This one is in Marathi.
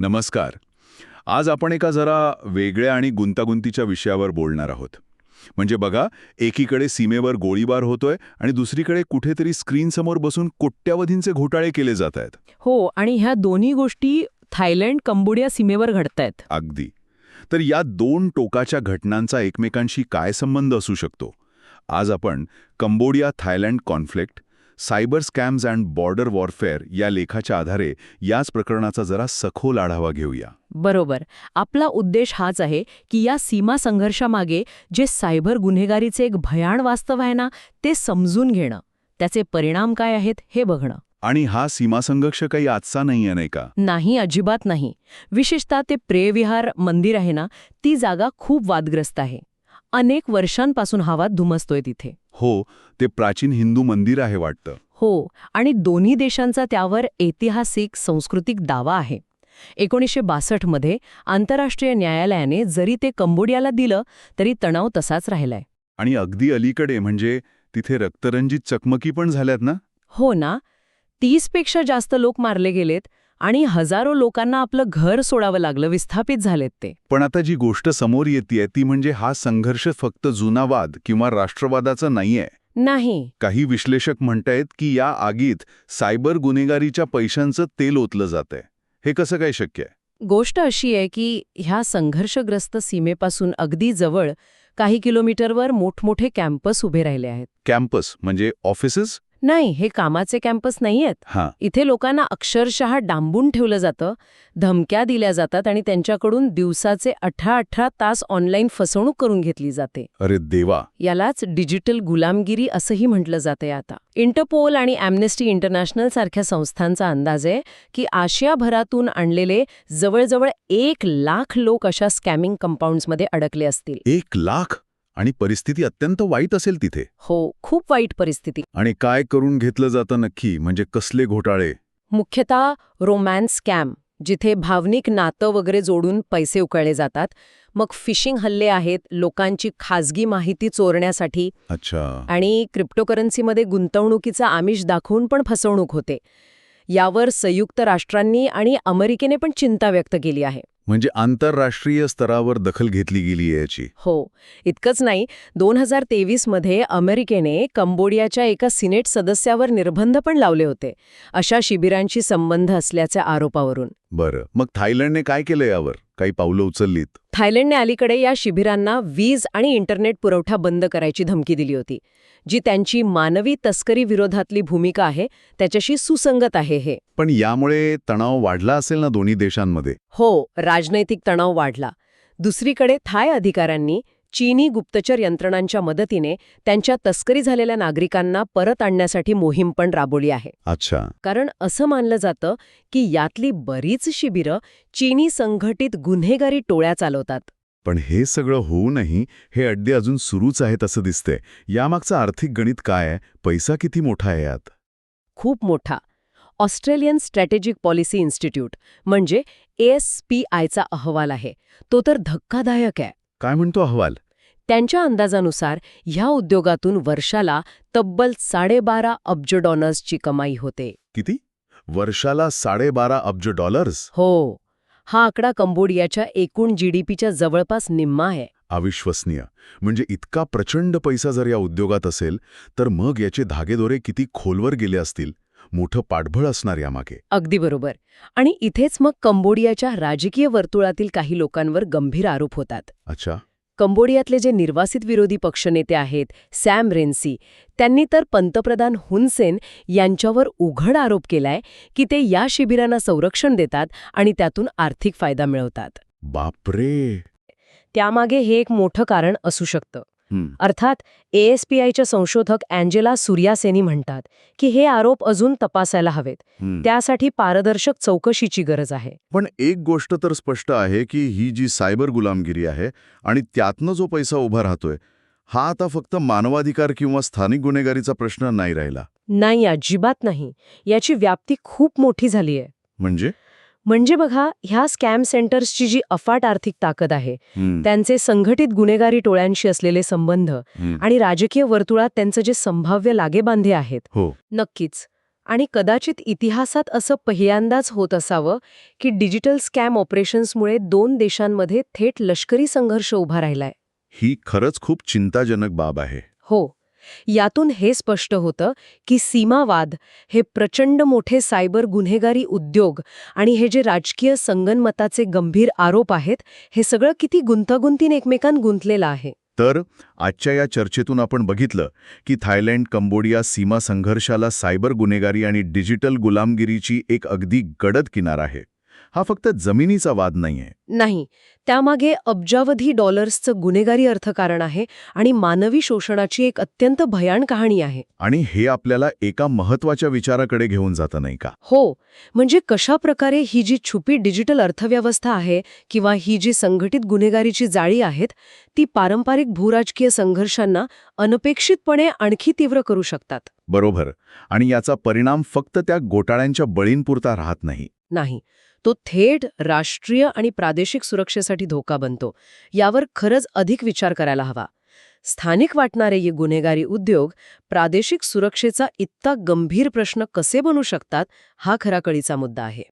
नमस्कार. आज आपण एका जरा वेगळ्या आणि गुंतागुंतीच्या विषयावर बोलणार आहोत. म्हणजे बघा एकीकडे सीमेवर गोळीबार होतोय आणि दुसरीकडे कुठेतरी स्क्रीनसमोर बसून कोट्यावधींचे घोटाळे केले जात आहेत. हो आणि ह्या दोन्ही गोष्टी थायलंड कंबोडिया सीमेवर घडतायत. अगदी. तर या दोन टोकाच्या घटनांचा एकमेकांशी काय संबंध असू शकतो? आज आपण Cambodia Thailand conflict cyber scams and border warfare या लेखाच्या आधारे याच प्रकरणाचा जरा सखोल आढावा घेऊया. बरोबर. आपला उद्देश हाच आहे की या सीमा संघर्षामागे जे सायबर गुन्हेगारीचे एक भयाण वास्तव आहे ना ते समजून घेणं. त्याचे परिणाम काय आहेत हे बघणं. आणि हा सीमासंघर्ष काही आजचा नाहीये नाही का? नाही अजिबात नाही. विशेषतः ते प्रेयविहार मंदिर आहे ना ती जागा खूप वादग्रस्त आहे. अनेक वर्षांपासून हा वाद धुमसतोय तिथे. हो ते प्राचीन हिंदू मंदिर आहे वाटतं. हो आणि दोन्ही देशांचा त्यावर ऐतिहासिक सांस्कृतिक दावा आहे. एकोणीसशे बासष्टमध्ये आंतरराष्ट्रीय न्यायालयाने जरी ते कंबोडियाला दिलं तरी तणाव तसाच राहिलाय. आणि अगदी अलीकडे म्हणजे तिथे रक्तरंजित चकमकी पण झाल्यात ना? हो ना. तीसपेक्षा जास्त लोक मारले गेलेत आणि हजारो लोकांना आपलं घर सोडावं लागलं विस्थापित झालेत ते. पण आता जी गोष्ट समोर येते ती म्हणजे हा संघर्ष फक्त जुना वाद किंवा राष्ट्रवादाचा नाहीये. नाही. काही विश्लेषक म्हणतायत की या आगीत सायबर गुन्हेगारीच्या पैशांचं तेल ओतलं जातंय. हे कसं काय शक्य आहे? गोष्ट अशी आहे की ह्या संघर्षग्रस्त सीमेपासून अगदी जवळ काही किलोमीटरवर मोठमोठे कॅम्पस उभे राहिले आहेत. कॅम्पस म्हणजे ऑफिसेस? नाही हे कामाचे कॅम्पस नाहीयेत. हां. इथे लोकांना अक्षरशः डांबून ठेवलं जातं धमक्या दिल्या जातात आणि त्यांच्याकडून दिवसाचे अठरा अठरा तास ऑनलाईन फसवणूक करून घेतली जाते. अरे देवा! यालाच डिजिटल गुलामगिरी असंही म्हटलं जाते आता. इंटरपोल आणि अॅम्नेस्टी इंटरनॅशनल सारख्या संस्थांचा अंदाज आहे की आशियाभरातून आणलेले जवळजवळ एक लाख लोक अशा स्कॅमिंग कंपाऊंड्समध्ये अडकले असतील. एक लाख? आणि परिस्थिती अत्यंत वाईट असेल तिथे. हो खूप वाईट परिस्थिती. आणि काय करून घेतलं जातं नक्की? म्हणजे कसले घोटाळे? मुख्यतः रोमॅन्स स्कॅम जिथे भावनिक नातं वगैरे जोडून पैसे उकळले जातात. मग फिशिंग हल्ले आहेत लोकांची खाजगी माहिती चोरण्यासाठी अच्छा. आणि क्रिप्टोकरन्सीमध्ये गुंतवणुकीचा आमिष दाखवून पण फसवणूक होते. यावर संयुक्त राष्ट्रांनी आणि अमेरिकेने पण चिंता व्यक्त केली आहे. म्हणजे आंतरराष्ट्रीय स्तरावर दखल घेतली गेली याची. हो. इतकंच नाही दोन हजार तेवीसमध्ये अमेरिकेने कंबोडियाच्या एका सिनेट सदस्यावर निर्बंध पण लावले होते अशा शिबिरांशी संबंध असल्याच्या आरोपावरून. बरं. मग थायलंडने काय केलं यावर? काही पावलं उचललीत. थायलंडने अलीकडे या शिबिरांना वीज आणि इंटरनेट पुरवठा बंद करायची धमकी दिली होती जी त्यांची मानवी तस्करी विरोधातली भूमिका आहे त्याच्याशी सुसंगत आहे हे. पण यामुळे तणाव वाढला असेल ना दोन्ही देशांमध्ये? हो राजनैतिक तणाव वाढला. दुसरीकडे थाय अधिकाऱ्यांनी चीनी गुप्तचर यंत्रणांच्या मदतीने त्यांच्या तस्करी झालेल्या नागरिकांना परत आणण्यासाठी मोहीम पण राबवली आहे. अच्छा. कारण असं मानलं जातं की यातली बरीच शिबिरं चीनी संघटित गुन्हेगारी टोळ्या चालवतात. पण हे सगळं होऊनही हे अड्डे अजून सुरूच आहेत असं दिसतंय. यामागचं आर्थिक गणित काय आहे? पैसा किती मोठा आहे यात? खूप मोठा. ऑस्ट्रेलियन स्ट्रॅटेजिक पॉलिसी इन्स्टिट्यूट म्हणजे एएसपीआयचा अहवाल आहे. तो तर धक्कादायक आहे. काय म्हणतो अहवाल? त्यांच्या अंदाजानुसार ह्या उद्योगातून वर्षाला तब्बल साडेबारा अब्ज डॉलर्सची कमाई होते. किती? वर्षाला साडेबारा अब्ज डॉलर्स? हो. हा आकडा कंबोडियाच्या एकूण जीडीपीच्या जवळपास निम्मा आहे. अविश्वसनीय. म्हणजे इतका प्रचंड पैसा जर या उद्योगात असेल तर मग याचे धागेदोरे किती खोलवर गेले असतील? मोठं पाठबळ असणार यामागे. अगदी बरोबर. आणि इथेच मग कंबोडियाच्या राजकीय वर्तुळातील काही लोकांवर गंभीर आरोप होतात. अच्छा. कंबोडियातले जे निर्वासित विरोधी पक्षनेते आहेत सॅम रेन्सी त्यांनी तर पंतप्रधान हुनसेन यांच्यावर उघड आरोप केलाय की ते या शिबिरांना संरक्षण देतात आणि त्यातून आर्थिक फायदा मिळवतात. बापरे! त्यामागे हे एक मोठं कारण असू शकतं. अर्थात एएसपीआयच्या संशोधक अँजेला सूर्यासेनी म्हणतात की हे आरोप अजून तपासायला हवेत. त्यासाठी पारदर्शक चौकशीची गरज आहे. पण एक गोष्ट तर स्पष्ट आहे की ही जी सायबर गुलामगिरी आहे आणि त्यातनं जो पैसा उभा राहतोय हा आता फक्त मानवाधिकार किंवा स्थानिक गुन्हेगारीचा प्रश्न नाही राहिला. नाही अजिबात नाही. याची व्याप्ती खूप मोठी झाली आहे म्हणजे? म्हणजे बघा ह्या स्कॅम सेंटर्सची जी अफाट आर्थिक ताकद आहे त्यांचे संघटित गुन्हेगारी टोळ्यांशी असलेले संबंध. आणि राजकीय वर्तुळात त्यांचं जे संभाव्य लागेबांधे आहेत हो. नक्कीच. आणि कदाचित इतिहासात असं पहिल्यांदाच होत असावं की डिजिटल स्कॅम ऑपरेशन्समुळे दोन देशांमध्ये थेट लष्करी संघर्ष उभा राहिलाय. ही खरंच खूप चिंताजनक बाब आहे. हो. यातून हे स्पष्ट होतं की सीमावाद हे प्रचंड मोठे सायबर गुन्हेगारी उद्योग आणि हे जे राजकीय संगनमताचे गंभीर आरोप आहेत हे सगळं किती गुंतागुंतीने एकमेकांत गुंतलेलं आहे. तर आजच्या या चर्चेतून आपण बघितलं की थायलंड कंबोडिया सीमा संघर्षाला सायबर गुन्हेगारी आणि डिजिटल गुलामगिरीची एक अगदी गडद किनार आहे. हा फक्त जमिनीचा वाद नाहीये. नाही. त्यामागे अब्जावधी डॉलर्सचं गुन्हेगारी अर्थकारण आहे आणि मानवी शोषणाची एक अत्यंत भयाण कहाणी आहे. आणि हे आपल्याला एका महत्त्वाच्या विचाराकडे घेऊन जातं नाही का? हो. म्हणजे कशा प्रकारे ही जी छुपी डिजिटल अर्थव्यवस्था आहे किंवा ही जी संघटित गुन्हेगारीची जाळी आहेत ती पारंपरिक भूराजकीय संघर्षांना अनपेक्षितपणे आणखी तीव्र करू शकतात? बरोबर. आणि याचा परिणाम फक्त त्या घोटाळ्यांच्या बळींपुरता राहत नाही. नाही. तो थेट राष्ट्रीय आणि प्रादेशिक सुरक्षेसाठी धोका बनतो. यावर खरंच अधिक विचार करायला हवा. स्थानिक वाटणारे ये गुन्हेगारी उद्योग प्रादेशिक सुरक्षेचा इतका गंभीर प्रश्न कसे बनू शकतात हा खरा कळीचा मुद्दा आहे.